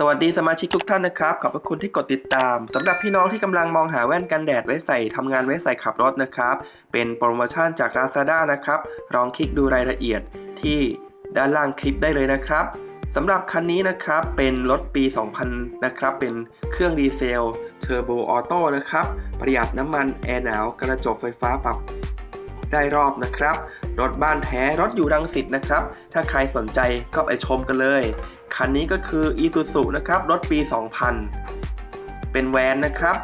สวัสดีสมาชิกทุกท่านนะครับ ขอบพระคุณที่กดติดตามสำหรับพี่น้องที่กำลังมองหาแว่นกันแดดไว้ใส่ทำงานไว้ใส่ขับรถนะครับ เป็นโปรโมชั่นจาก Lazada นะครับลองคลิกดูรายละเอียดที่ด้านล่างคลิปได้เลยนะครับสำหรับคันนี้นะครับเป็นรถปี 2000 นะครับ เป็นเครื่องดีเซลเทอร์โบออโต้นะครับ ประหยัดน้ำมันแอร์หนาว กระจกไฟฟ้าปรับ ได้รอบนะครับ รถบ้านแท้รถอยู่รังสิตนะครับ ถ้าใครสนใจก็ไปชมกันเลย คันนี้ก็คือ Isuzu นะครับ รถปี 2000 เป็นแวนนะครับ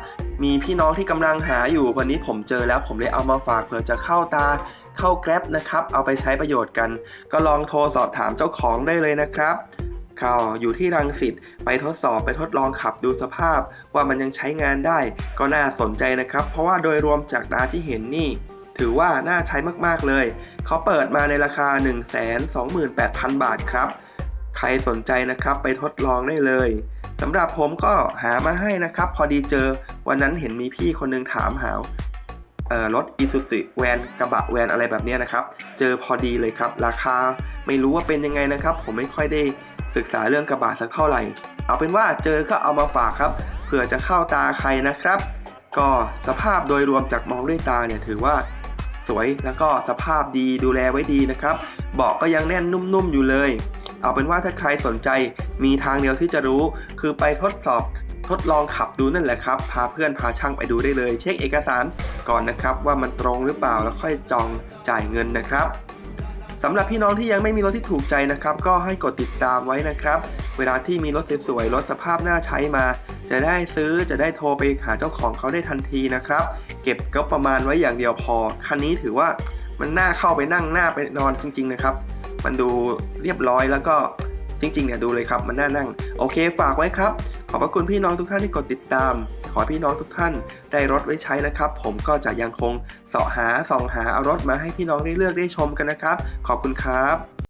มีพี่น้องที่กำลังหาอยู่วันนี้ผมเจอแล้วผมเลยเอามาฝากเผื่อจะเข้าตาเข้าแกร็บนะครับ เอาไปใช้ประโยชน์กัน ก็ลองโทรสอบถามเจ้าของได้เลยนะครับเขาอยู่ที่รังสิตไปทดสอบไปทดลองขับดูสภาพ ว่ามันยังใช้งานได้ ก็น่าสนใจนะครับ เพราะว่าโดยรวมจากตาที่เห็นนี่ ถือว่าน่าใช้มากๆเลย เขาเปิดมาในราคา 128,000 บาทครับ ใครสนใจนะครับไปทดลองได้เลยสำหรับผมก็หามาให้นะครับ พอดีเจอวันนั้นเห็นมีพี่คนหนึงถามหาเอ่อรถอีซูซูแวนกระบะแวนอะไรแบบนี้นะครับ เจอพอดีเลยครับ ราคาไม่รู้ว่าเป็นยังไงนะครับ ผมไม่ค่อยได้ศึกษาเรื่องกระบะสักเท่าไหร่ เอาเป็นว่าเจอก็เอามาฝากครับเผื่อจะเข้าตาใครนะครับ ก็สภาพโดยรวมจากมองด้วยตาเนี่ยถือว่า สวยแล้วก็สภาพดีดูแลไว้ดีนะครับ เบาะก็ยังแน่นนุ่มๆอยู่เลย เอาเป็นว่าถ้าใครสนใจมีทางเดียวที่จะรู้ คือไปทดสอบทดลองขับดูนั่นแหละครับ พาเพื่อนพาช่างไปดูได้เลย เช็คเอกสารก่อนนะครับว่ามันตรงหรือเปล่าแล้วค่อยจองจ่ายเงินนะครับ สำหรับพี่น้องที่ยังไม่มีรถที่ถูกใจนะครับ ก็ให้กดติดตามไว้นะครับ เวลาที่มีรถสวยๆรถสภาพน่าใช้มา จะได้ซื้อจะได้โทรไปหาเจ้าของเขาได้ทันทีนะครับ เก็บก็ประมาณไว้อย่างเดียวพอ คันนี้ถือว่ามันน่าเข้าไปนั่งหน้าไปนอนจริง ๆ นะครับ มันดูเรียบร้อยแล้วก็จริงๆเนี่ยดูเลยครับมันน่านั่ง โอเคฝากไว้ครับ ขอบพระคุณพี่น้องทุกท่านที่กดติดตาม ขอพี่น้องทุกท่านได้รถไว้ใช้นะครับ ผมก็จะยังคงเสาะหาส่องหาเอารถมาให้พี่น้องได้เลือกได้ชมกันนะครับ ขอบคุณครับ